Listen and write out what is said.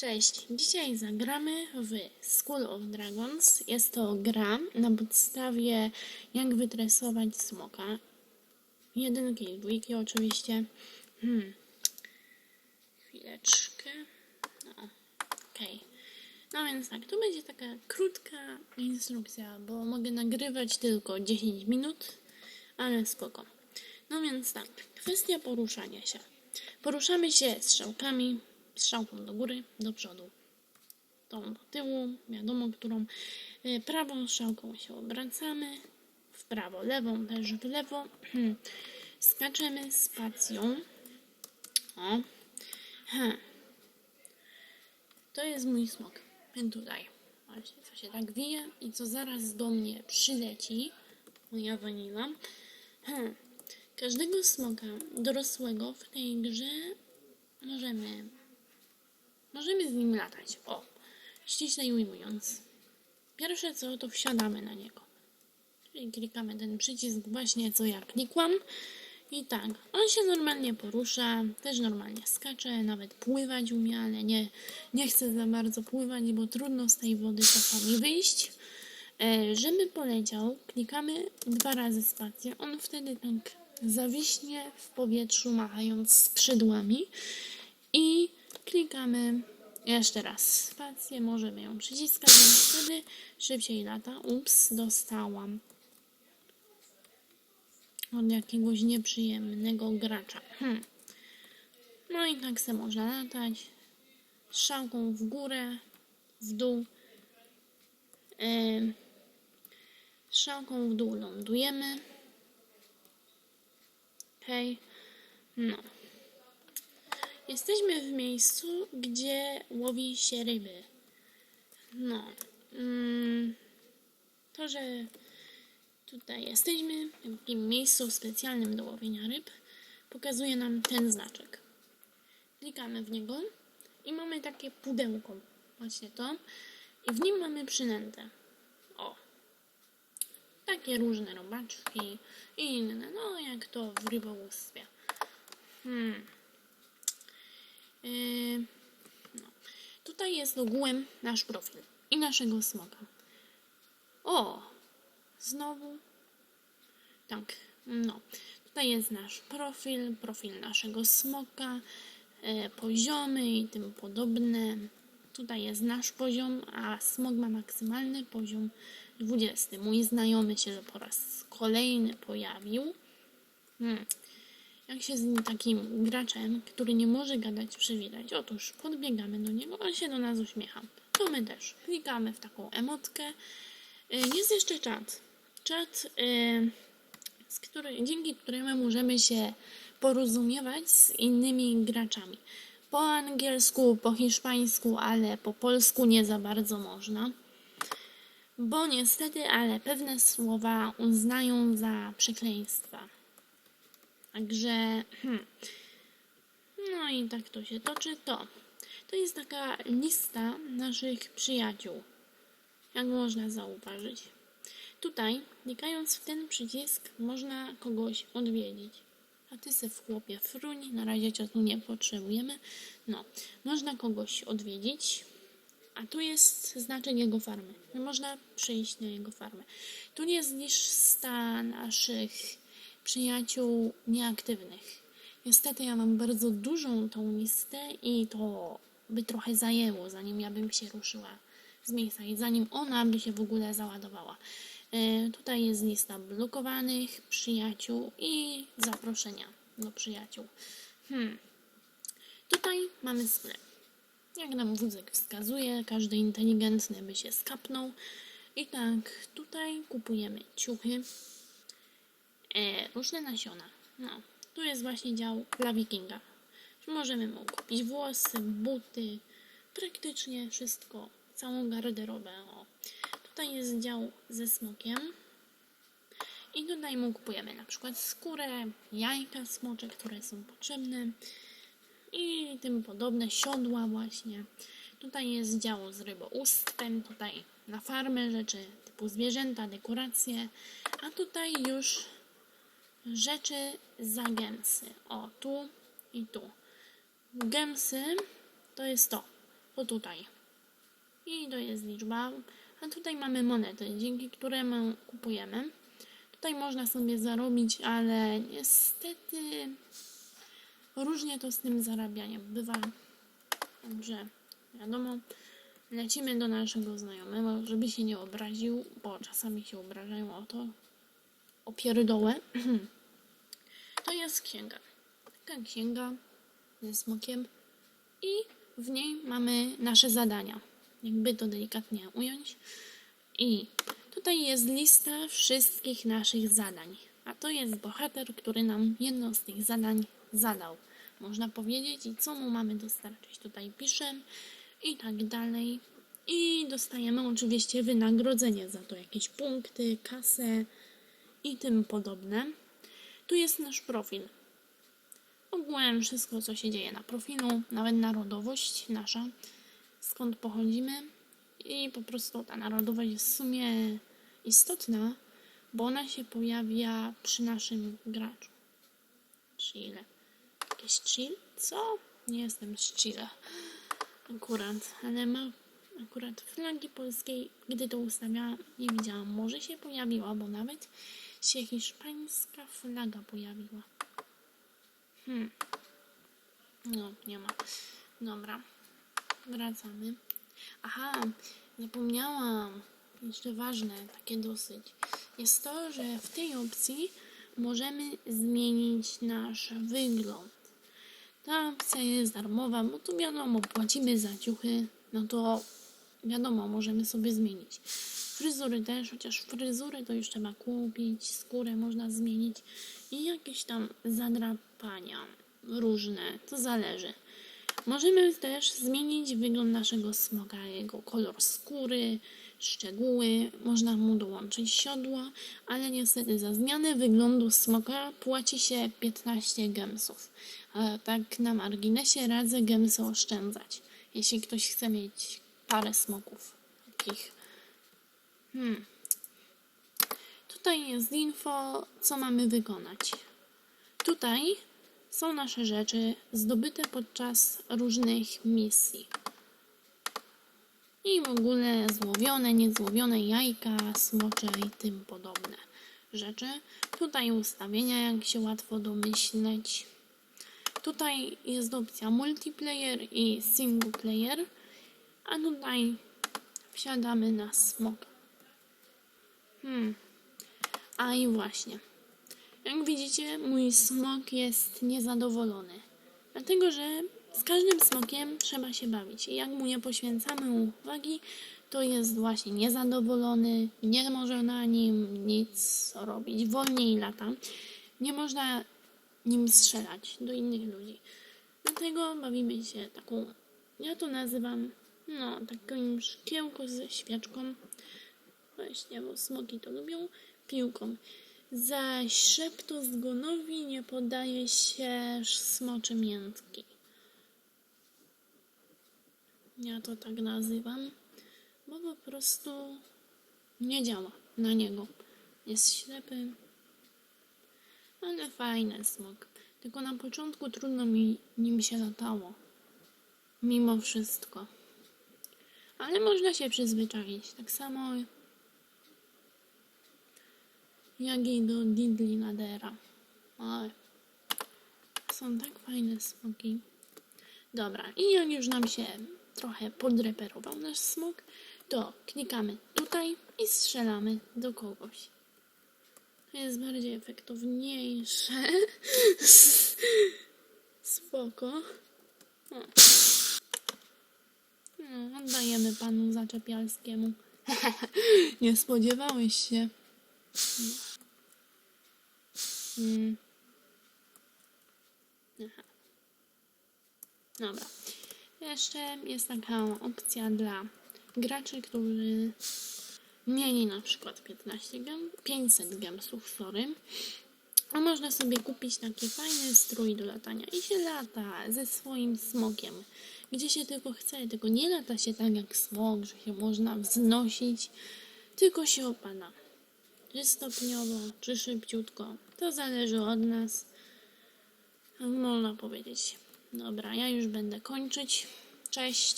Cześć, dzisiaj zagramy w School of Dragons. Jest to gra na podstawie jak wytresować smoka. Jedynki i dwójki oczywiście. Hmm. Chwileczkę. No, okej. No więc tak, to będzie taka krótka instrukcja, bo mogę nagrywać tylko 10 minut, ale spoko. No więc tak, kwestia poruszania się. Poruszamy się strzałkami, strzałką do góry, do przodu, tą do tyłu, wiadomo którą. Y, Prawą strzałką się obracamy, w prawo, lewą też w lewo. Skaczemy spacją. O. Ha. To jest mój smok. Ten tutaj. Właśnie, co się tak wije i co zaraz do mnie przyleci. Moja wanila. Hmm. Każdego smoka dorosłego w tej grze możemy możemy z nim latać. O, ściślej ujmując. Pierwsze co, to wsiadamy na niego. Czyli klikamy ten przycisk właśnie co ja klikłam. I tak, on się normalnie porusza, też normalnie skacze, nawet pływać umie, ale nie, nie chce za bardzo pływać, bo trudno z tej wody czasami wyjść. E, żeby poleciał, klikamy dwa razy spację. On wtedy tak zawiśnie w powietrzu, machając skrzydłami. I klikamy jeszcze raz spację. Możemy ją przyciskać, wtedy szybciej lata. Ups, dostałam od jakiegoś nieprzyjemnego gracza. Hmm. No i tak se można latać. Strzałką w górę, w dół. Yy, w dół lądujemy. Okej. No. Jesteśmy w miejscu, gdzie łowi się ryby. No. Mm, to, że tutaj jesteśmy w takim miejscu specjalnym do łowienia ryb, pokazuje nam ten znaczek. Klikamy w niego i mamy takie pudełko. Właśnie to. I w nim mamy przynętę. O. Takie różne robaczki i inne. No, jak to w rybołówstwie. Hmm. Yy, no. Tutaj jest ogółem nasz profil i naszego smoka. O, znowu. Tak, no. Tutaj jest nasz profil, profil naszego smoka, e, poziomy i tym podobne. Tutaj jest nasz poziom, a smok ma maksymalny poziom 20. Mój znajomy się po raz kolejny pojawił. Hmm jak się z nim takim graczem, który nie może gadać, przywitać. Otóż podbiegamy do niego, on się do nas uśmiecha. To my też klikamy w taką emotkę. Y, Jest jeszcze czat. Czat, y, z który, dzięki któremu możemy się porozumiewać z innymi graczami. Po angielsku, po hiszpańsku, ale po polsku nie za bardzo można. Bo niestety, ale pewne słowa uznają za przekleństwa. Także, hmm. no i tak to się toczy. To, to jest taka lista naszych przyjaciół, jak można zauważyć. Tutaj, klikając w ten przycisk, można kogoś odwiedzić. A ty se w chłopie fruń, na razie cię tu nie potrzebujemy. No, można kogoś odwiedzić, a tu jest znaczek jego farmy. Można przyjść na jego farmę. Tu jest lista naszych przyjaciół nieaktywnych. Niestety ja mam bardzo dużą tą listę i to by trochę zajęło, zanim ja bym się ruszyła z miejsca i zanim ona by się w ogóle załadowała. E, tutaj jest lista blokowanych przyjaciół i zaproszenia do przyjaciół. Hmm. Tutaj mamy sklep. Jak nam wózek wskazuje, każdy inteligentny by się skapnął. I tak, tutaj kupujemy ciuchy, e, różne nasiona. No, tu jest właśnie dział dla wikinga. Możemy mu kupić włosy, buty, praktycznie wszystko, całą garderobę. O. Tutaj jest dział ze smokiem. I tutaj mu kupujemy na przykład skórę, jajka smocze, które są potrzebne i tym podobne, siodła właśnie. Tutaj jest dział z ryboustwem, tutaj na farmę rzeczy typu zwierzęta, dekoracje, a tutaj już rzeczy za gęsy. O, tu i tu. Gęsy to jest to. o tutaj. I to jest liczba. A tutaj mamy monety, dzięki którym kupujemy. Tutaj można sobie zarobić, ale niestety różnie to z tym zarabianiem bywa. Także wiadomo, lecimy do naszego znajomego, żeby się nie obraził, bo czasami się obrażają o to, o pierdołę. To jest księga. Taka księga ze smokiem i w niej mamy nasze zadania. Jakby to delikatnie ująć. I tutaj jest lista wszystkich naszych zadań. A to jest bohater, który nam jedno z tych zadań zadał. Można powiedzieć, i co mu mamy dostarczyć. Tutaj piszę i tak dalej. I dostajemy oczywiście wynagrodzenie za to, jakieś punkty, kasę i tym podobne. Tu jest nasz profil. Ogółem wszystko, co się dzieje na profilu, nawet narodowość nasza, skąd pochodzimy. I po prostu ta narodowość jest w sumie istotna, bo ona się pojawia przy naszym graczu. Chile. Jakieś chill? Co? Nie jestem z Chile. Akurat, ale ma akurat flagi polskiej, gdy to ustawiałam, nie widziałam. Może się pojawiła, bo nawet się hiszpańska flaga pojawiła. Hmm. No, nie ma. Dobra. Wracamy. Aha, zapomniałam. Jeszcze ważne, takie dosyć. Jest to, że w tej opcji możemy zmienić nasz wygląd. Ta opcja jest darmowa, bo tu wiadomo, płacimy za ciuchy, no to wiadomo, możemy sobie zmienić. Fryzury też, chociaż fryzury to już trzeba kupić, skórę można zmienić i jakieś tam zadrapania różne, to zależy. Możemy też zmienić wygląd naszego smoka, jego kolor skóry, szczegóły. Można mu dołączyć siodła, ale niestety za zmianę wyglądu smoka płaci się 15 gemsów. A tak na marginesie radzę gemsy oszczędzać, jeśli ktoś chce mieć parę smoków takich. Hmm. Tutaj jest info, co mamy wykonać. Tutaj są nasze rzeczy zdobyte podczas różnych misji. I w ogóle złowione, niezłowione jajka, smocze i tym podobne rzeczy. Tutaj ustawienia, jak się łatwo domyśleć. Tutaj jest opcja multiplayer i single player, a tutaj wsiadamy na smoka. Hmm. A i właśnie. Jak widzicie, mój smok jest niezadowolony. Dlatego, że z każdym smokiem trzeba się bawić. I jak mu nie poświęcamy uwagi, to jest właśnie niezadowolony, nie może na nim nic robić. Wolniej lata. Nie można nim strzelać do innych ludzi. Dlatego bawimy się taką, ja to nazywam, no, takim szkiełko ze świeczką. Właśnie, bo smoki to lubią. Piłką. Zaś szeptozgonowi nie podaje się smocze miętki. Ja to tak nazywam, bo po prostu nie działa na niego. Jest ślepy, ale fajny smok. Tylko na początku trudno mi nim się latało. Mimo wszystko. Ale można się przyzwyczaić. Tak samo jak i do Didli Nadera. Ale są tak fajne smoki. Dobra, i jak już nam się trochę podreperował nasz smok, to klikamy tutaj i strzelamy do kogoś. To jest bardziej efektowniejsze. Spoko. No, oddajemy panu Zaczepialskiemu. Nie spodziewałeś się. Mm. Aha. Dobra. Jeszcze jest taka opcja dla graczy, którzy mieli na przykład 15 gem, 500 gemsów, sorry. A można sobie kupić taki fajny strój do latania i się lata ze swoim smokiem, gdzie się tylko chce. Tylko nie lata się tak jak smok, że się można wznosić, tylko się opada. Czy stopniowo, czy szybciutko. To zależy od nas. Można powiedzieć. Dobra, ja już będę kończyć. Cześć.